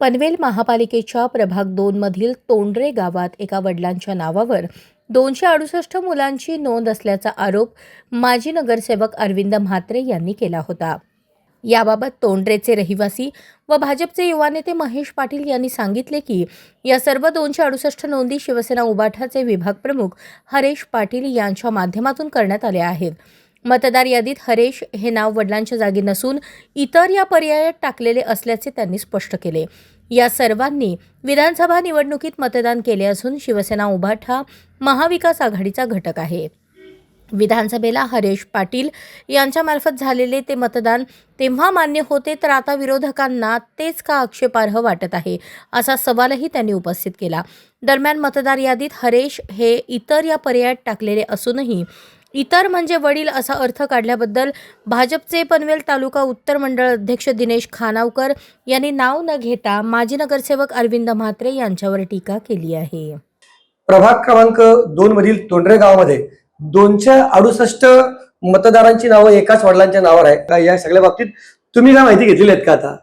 पनवेल महापालिकेच्या प्रभाग दोनमधील तोंडरे गावात एका वडिलांच्या नावावर दोनशे अडुसष्ट मुलांची नोंद असल्याचा आरोप माजी नगरसेवक अरविंद म्हात्रे यांनी केला होता. याबाबत तोंडरेचे रहिवासी व भाजपचे युवा नेते महेश पाटील यांनी सांगितले की या सर्व दोनशे अडुसष्ट नोंदी शिवसेना उबाठाचे विभाग प्रमुख हरेश पाटील यांच्या माध्यमातून करण्यात आल्या आहेत. मतदार यादीत हरेश हे नाव वडिलांच्या जागी नसून इतर या पर्यायात टाकलेले असल्याचे त्यांनी स्पष्ट केले. या सर्वांनी विधानसभा निवडणुकीत मतदान केले असून शिवसेना उभाठा महाविकास आघाडीचा घटक आहे. विधानसभेला हरेश पाटील यांच्यामार्फत झालेले ते मतदान तेव्हा मान्य होते तर आता विरोधकांना तेच का आक्षेपार्ह वाटत आहे असा सवालही त्यांनी उपस्थित केला. दरम्यान मतदार यादीत हरेश हे इतर या पर्यायात टाकलेले असूनही इतर म्हणजे वडील असा अर्थ काढल्याबद्दल भाजपचे पनवेल तालुका उत्तर मंडळ अध्यक्ष दिनेश खानावकर यांनी नाव न घेता माजी नगरसेवक अरविंद म्हात्रे यांच्यावर टीका केली आहे. प्रभाग क्रमांक दोन मधील तोंडरे गावामध्ये दोनशे अडुसष्ट मतदारांची नावं एकाच वडिलांच्या नावावर आहे का या सगळ्या बाबतीत तुम्ही काय माहिती घेतलेली आहेत का आता?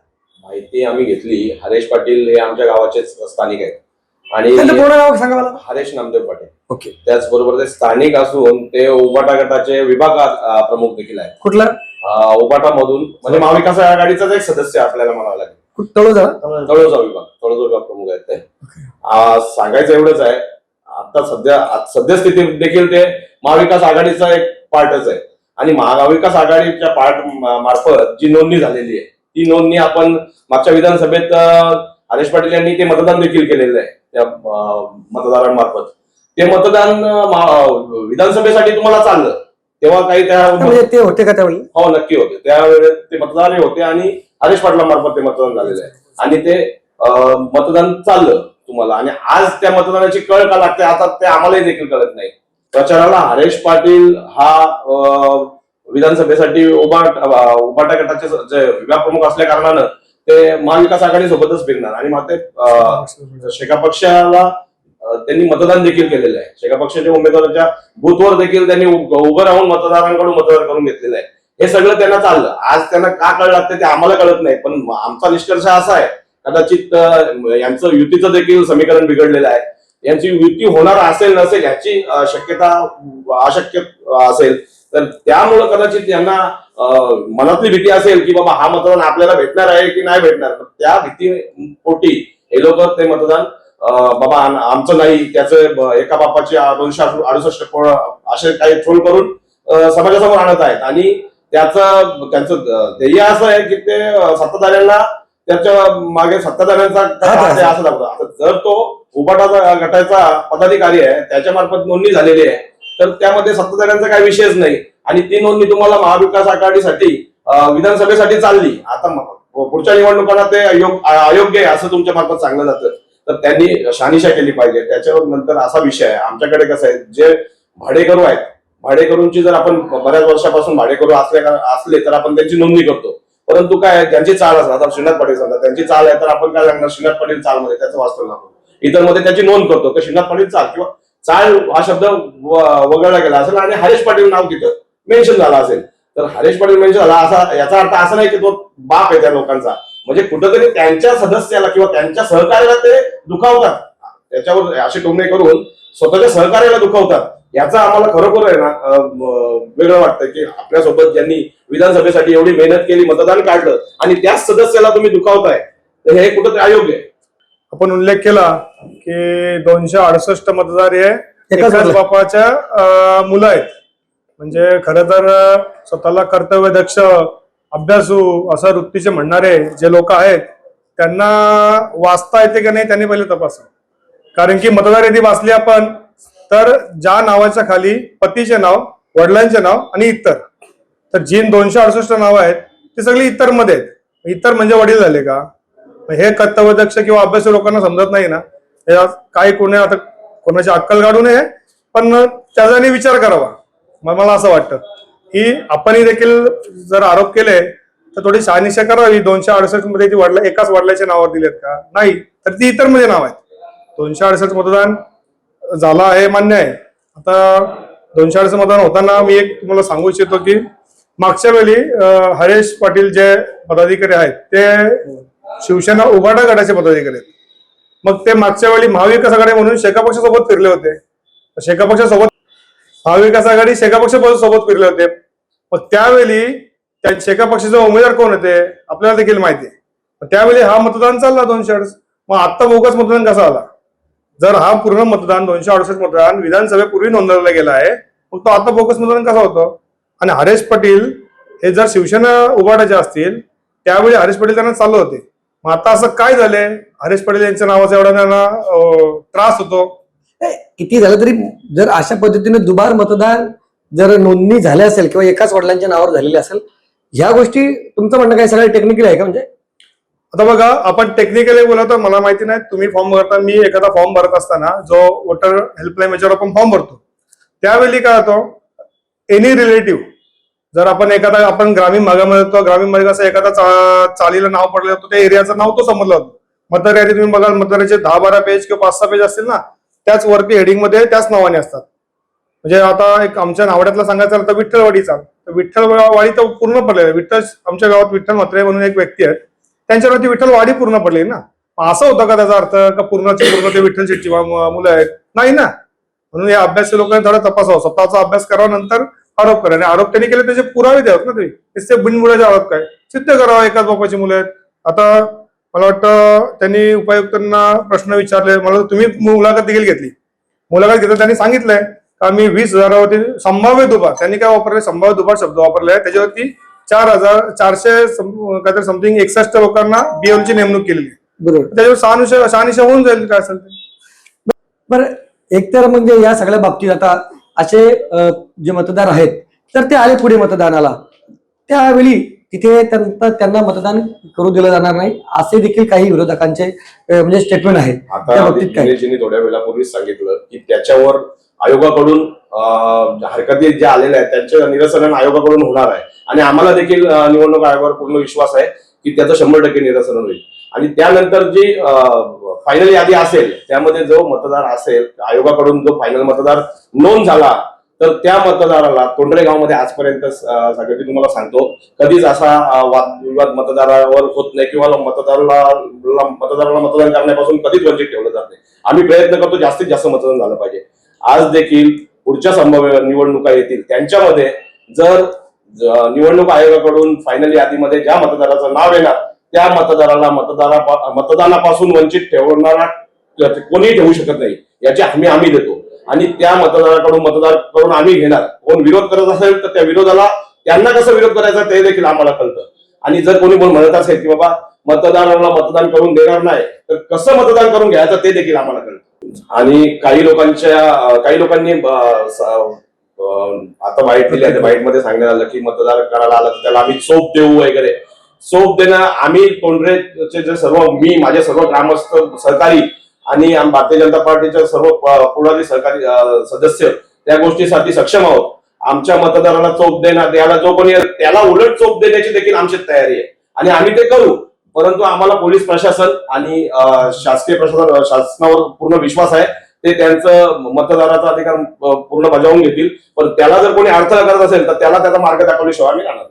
माहिती आम्ही घेतली. हरेश पाटील हे आमच्या गावाचेच स्थानिक आहेत. त्यांचं आणि पूर्ण नाव सांगा मला. हरेश नामदेव पाटील. ओके. त्याचबरोबर ते स्थानिक असून ते उबाटा गटाचे विभागात अं, प्रमुख देखील आहेत. कुठला? उबाटा मधून म्हणजे महाविकास आघाडीचाच एक सदस्य आपल्याला म्हणावं लागेल. कुठ- तळोजा? तळोजा. विभाग तळोजा विभाग प्रमुख आहेत ते. सांगायचं एवढंच आहे आता सध्या आ- सद्यस्थितीत देखील ते महाविकास आघाडीचा एक पार्टच आहे. आणि महाविकास आघाडीच्या पार्ट मार्फत जी नोंदणी झालेली आहे ती नोंदणी आपण मागच्या विधानसभेत अं, हरेश पाटील यांनी ते मतदान देखील केलेलं आहे त्या मतदारांमार्फत. ते मतदान विधानसभेसाठी तुम्हाला चाललं. तेव्हा काही त्या म्हणजे ते होते का त्यावेळी? हो नक्की होते. त्यावेळेस ते मतदार होते आणि हरेश पाटलांमार्फत ते मतदान झालेलं आहे. आणि ते मतदान चाललं तुम्हाला. आणि आज त्या मतदानाची कळ का लागते आता ते आम्हालाही देखील कळत नाही. प्रचाराला हरेश पाटील हा विधानसभेसाठी उभा उभाटा गटाचे जे विभाग प्रमुख असल्या कारणानं ते महाविकास आघाडी सोबतच फिरणार. आणि मग ते शेका पक्षाला त्यांनी मतदान देखील केलेलं आहे. शेका पक्षाच्या उमेदवाराच्या बूथवर देखील त्यांनी उभं राहून मतदारांकडून मतदान करून घेतलेलं आहे. हे सगळं त्यांना चाललं. आज त्यांना का कळलं लागतं ते आम्हाला कळत नाही पण आमचा निष्कर्ष असा आहे. कदाचित यांचं युतीचं देखील समीकरण बिघडलेलं आहे. यांची युती होणार असेल नसेल याची शक्यता अशक्य असेल. तर त्यामुळं कदाचित यांना मनातली भीती असेल की बाबा हा मतदान आपल्याला भेटणार आहे की नाही भेटणार. तर त्या भीती पोटी हे लोक ते मतदान बाबा आम- आमचं नाही त्याचं एका बापाचे दोनशे अडुसष्ट असे काही ट्रोल करून समाजासमोर आणत आहेत. आणि त्याचं त्यांचं ध्येय असं आहे की ते सत्ताधाऱ्यांना त्याच्यामागे सत्ताधाऱ्यांचा असं दाखवतं जर तो उबाटाचा गटाचा पदाधिकारी आहे त्याच्या मार्फत नोंदणी झालेली आहे तर त्यामध्ये सत्ताधाऱ्यांचा काही विषयच नाही. आणि ती नोंदणी तुम्हाला महाविकास आघाडीसाठी विधानसभेसाठी चालली. आता पुढच्या निवडणुकांना ते अयोग्य आहे असं तुमच्या मार्फत सांगलं जातं. तर त्यांनी शानिशा केली पाहिजे. त्याच्यावर नंतर असा विषय आहे. आमच्याकडे कसं आहे जे भाडेकरू आहेत भाडेकरूंची जर आपण बऱ्याच वर्षापासून भाडेकरू असले असले तर आपण त्यांची नोंदणी करतो. परंतु काय त्यांची चाल असणार. आता श्रीनाथ पाटील समजा त्यांची चाल आहे तर आपण काय सांगणार? श्रीनाथ पाटील चालमध्ये त्याचं वास्तव लागतो इतरमध्ये त्याची नोंद करतो. की श्रीनाथ पाटील चाल किंवा चाल हा शब्द वगळला गेला असेल आणि हरेश पाटील नाव तिथं मेन्शन झाला असेल. तर हरेश पाटील मेन्शन झाला असा याचा अर्थ असा नाही की तो बाप आहे त्या लोकांचा. म्हणजे कुठंतरी त्यांच्या सदस्याला किंवा त्यांच्या सहकार्याला ते दुखावतात. त्याच्यावर असे टोमणे करून स्वतःच्या सहकार्याला दुखावतात. याचा आम्हाला खरोखर आहे ना वेगळं वाटतं की आपल्यासोबत ज्यांनी विधानसभेसाठी एवढी मेहनत केली मतदान काढलं आणि त्याच सदस्याला तुम्ही दुखावताय तर हे कुठंतरी अयोग्य आहे. आपण उल्लेख केला की दोनशे अडुसष्ट मतदार हे एकाच. बापाच्या मुलं आहेत. म्हणजे खरं तर स्वतःला कर्तव्यदक्ष अभ्यासू असं वृत्तीचे म्हणणारे जे लोक आहेत त्यांना वाचता येते की नाही त्यांनी पहिले तपासा कारण की मतदार यादी वाचली आपण तर ज्या नावाच्या खाली पतीचे नाव वडिलांचे नाव आणि इतर. तर जी दोनशे अडुसष्ट नावं आहेत ती सगळी इतरमध्ये आहेत. इतर म्हणजे वडील झाले का? हे कर्तव्यदक्ष किंवा अभ्यासू लोकांना समजत नाही ना. यात काही कोणी आता कोणाची अक्कल काढू नये पण त्याच्याने विचार करावा. मग मला असं वाटतं. की आपणही देखील जर आरोप केले तर थोडी शहानिशा करावी. दोनशे अडुसष्टमध्ये ती वडला एकाच वडिलाच्या नावावर दिलेत का? नाही. तर ती इतरमध्ये नाव आहेत. दोनशे अडुसष्ट मतदान झालं आहे मान्य आहे. आता दोनशे अडुसष्ट मतदान होताना मी एक तुम्हाला सांगू इच्छितो की मागच्या वेळी हरेश पाटील जे पदाधिकारी आहेत ते शिवसेना उभाटा गटाचे पदाधिकारी आहेत. मग ते मागच्या वेळी महाविकास आघाडी म्हणून शेका पक्षासोबत फिरले होते. शेका पक्षासोबत महाविकास आघाडी शेका पक्षासोबत फिरले होते. मग त्यावेळी त्या शेका पक्षाचे उमेदवार कोण होते? आपल्याला देखील माहिती आहे. त्यावेळी हा मतदान चालला दोनशे अडुसष्ट मग आता बोगस मतदान कसा आला जर हा पूर्ण मतदान दोनशे अडुसष्ट मतदान विधानसभेपूर्वी नोंदवला गेला आहे मग तो आता बोगस मतदान कसा होतो? आणि हरेश पाटील हे जर शिवसेना उभाटाचे असतील त्यावेळी हरेश पाटील त्यांना चालू होते. मग आता असं काय झालंय? हरेश पाटील यांच्या नावाचा एवढा त्यांना त्रास होतो. किती झालं तरी जर अशा पद्धतीने दुबार मतदान जर नोंदणी झाली असेल किंवा एकाच वडिलांच्या नावावर झालेली असेल ह्या गोष्टी तुमचं म्हणणं काय? सगळं टेक्निकल आहे का म्हणजे? आता बघा आपण टेक्निकली बोलतो मला माहिती नाही तुम्ही फॉर्म भरता मी एखादा फॉर्म भरत असताना जो वोटर हेल्पलाईन याच्यावर आपण फॉर्म भरतो. त्यावेळी काय होतो? एनी रिलेटिव्ह जर आपण एखादा आपण ग्रामीण भागामध्ये होतो ग्रामीण भागात असं एखादा चा- चालीला नाव पडलं होतं त्या एरियाचं नाव तो समजलं होतो. मतदार यादी तुम्ही बघाल मतदाराचे दहा बारा पेज किंवा पाच सहा पेज असतील ना त्याच वरती हेडिंगमध्ये त्याच नावाने असतात. म्हणजे आता एक आमच्या नावड्यातला सांगायचं तर विठ्ठलवाडीचा. तर विठ्ठलवाडी तर पूर्ण पडलेलं विठ्ठल आमच्या गावात विठ्ठल म्हात्रे म्हणून एक व्यक्ती आहेत. त्यांच्यावरती विठ्ठल वाडी पूर्ण पडली ना. असं होतं का त्याचा अर्थ? का पूर्णचे पूर्ण ते विठ्ठल शेट्टी मुलं आहेत? नाही ना. म्हणून या अभ्यास लोकांनी थोडा तपासावं. स्वतःचा अभ्यास करावा नंतर आरोप करा. आणि आरोप त्यांनी केले त्याचे पुरावे द्यावेत ना तुम्ही नुसते बिनबुडाचे आरोप काय? सिद्ध करावा एकाच बापाची मुलं आहेत. आता मला वाटतं त्यांनी उपायुक्तांना प्रश्न विचारले. मला तुम्ही मुलाखत देखील घेतली. मुलाखत घेतली त्यांनी सांगितलंय का मी वीस हजारावरती संभाव्य दुबार त्यांनी काय वापरले संभाव्य दुबार शब्द वापरले आहे त्याच्यावरती चार हजार चारशे काहीतरी समथिंग एकसष्ट लोकांना BL ची नेमणूक केलेली. आहे बरोबर. त्याच्यावर शहानिशा शहानिशा होऊन जाईल काय असेल ते? बरं एकतर म्हणजे या सगळ्या बाबतीत आता असे जे मतदार आहेत तर ते आले पुढे मतदानाला. त्यावेळी तिथे त्यांना त्यांना मतदान करू दिलं जाणार नाही असे देखील काही विरोधकांचे म्हणजे स्टेटमेंट आहेत. त्या बाबतीत काय? थोड्या वेळापूर्वीच सांगितलं की त्याच्यावर आयोगाकडून हरकती ज्या आलेल्या आहेत त्यांचं निरसन आयोगाकडून होणार आहे. आणि आम्हाला देखील निवडणूक आयोगावर पूर्ण विश्वास आहे की त्याचं शंभर टक्के निरसन होईल. आणि त्यानंतर जी फायनल यादी असेल त्यामध्ये जो मतदार असेल आयोगाकडून जो फायनल मतदार नोंद झाला तर त्या मतदाराला तोंडरेगावमध्ये आजपर्यंत अं, सगळं तुम्हाला सांगतो कधीच असा वाद वादविवाद मतदारावर होत नाही किंवा मतदाराला मतदाराला मतदान करण्यापासून कधीच वंचित ठेवलं जात नाही. आम्ही प्रयत्न करतो जास्तीत जास्त मतदान झालं पाहिजे. आज देखील पुढच्या संभाव्य निवडणुका येतील. त्यांच्यामध्ये जर निवडणूक आयोगाकडून फायनल यादीमध्ये ज्या मतदाराचं नाव येणार त्या मतदाराला मतदारा मतदानापासून वंचित ठेवणारा कोणी ठेवू शकत नाही. याची हमी आम्ही देतो. आणि त्या मतदाराकडून मतदार करून आम्ही घेणार. कोण विरोध करत असेल तर त्या विरोधाला त्यांना कसं विरोध करायचा ते देखील आम्हाला कळतं. आणि जर कोणी कोण म्हणत असेल की बाबा मतदाराला मतदान करून देणार नाही तर कसं मतदान करून घ्यायचं ते देखील आम्हाला कळतं. आणि काही लोकांच्या काही लोकांनी आता वाईट दिली आहे वाईटमध्ये सांगण्यात आलं की मतदार करायला आलं तर त्याला आम्ही सोप देऊ वगैरे. सोप देणं आम्ही कोंढरेचे जे सर्व मी माझे सर्व ग्रामस्थ सहकारी आणि भारतीय जनता पार्टीच्या सर्व प- पुढारी सहकारी सदस्य त्या गोष्टीसाठी सक्षम आहोत. आमच्या मतदाराला चोप देणार त्याला जो कोणी आहे, त्याला उलट चोप देण्याची देखील आमची तयारी आहे. आणि आम्ही ते करू परंतु आम्हाला पोलीस प्रशासन आणि शासकीय प्रशासन शासनावर पूर्ण विश्वास आहे. ते त्यांचं मतदाराचा अधिकार पूर्ण बजावून घेतील. पण त्याला जर कोणी अडथळा करत असेल तर त्याला त्याचा मार्ग दाखवल्याशिवाय आम्ही राहणार नाही.